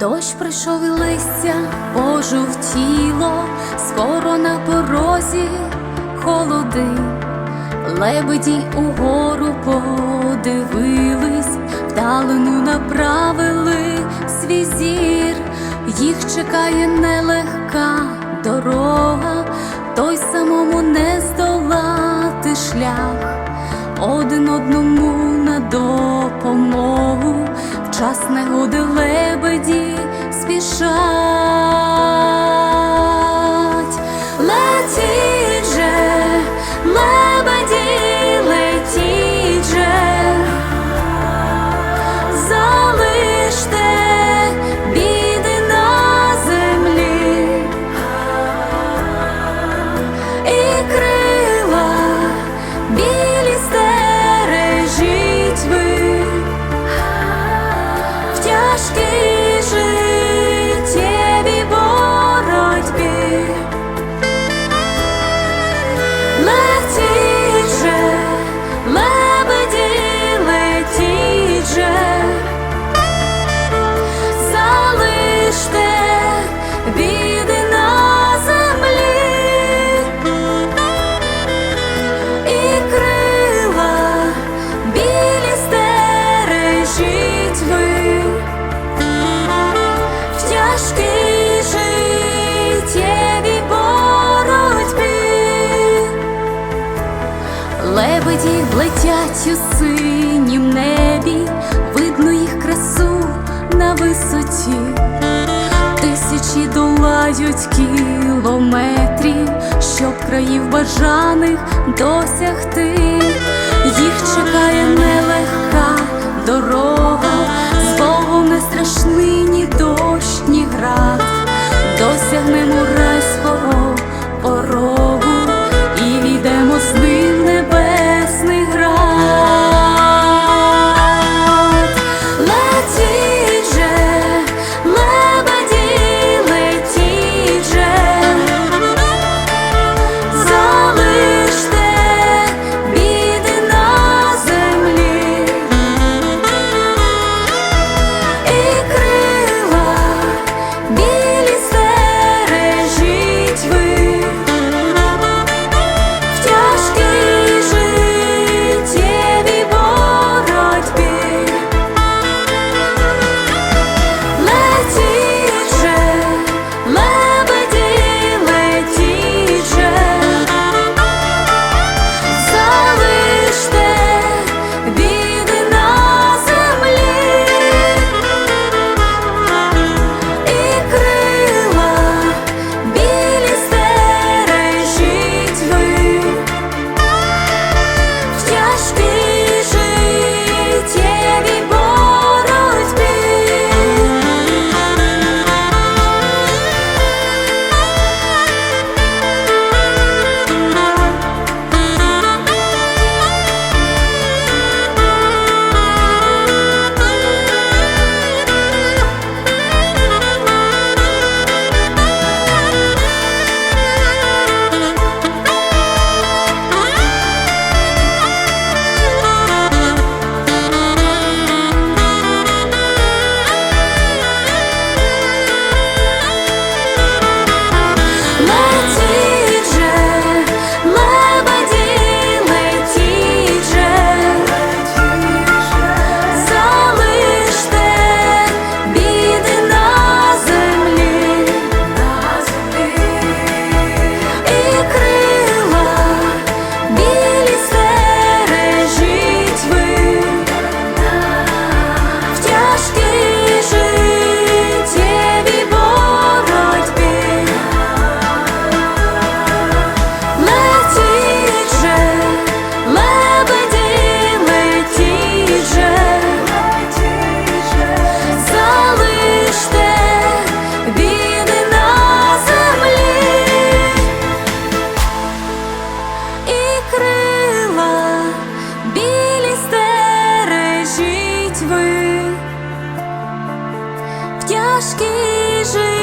Дощ прийшов і листя пожовтіло, скоро на порозі холоди, лебеді угору подивились, вдалину направили свій зір, їх чекає нелегка дорога, той самому не здолати шлях, один одному на допомогу, час негоди лебеді спішать. В тяжкій життєвій боротьбі. Лебеді летять у синім небі, видно їх красу на висоті. Тисячі долають кілометрів, щоб країв бажаних досягти. Їх чекає нелегка дорога, з Богом не страшний стережіть ви в тяжкій житті.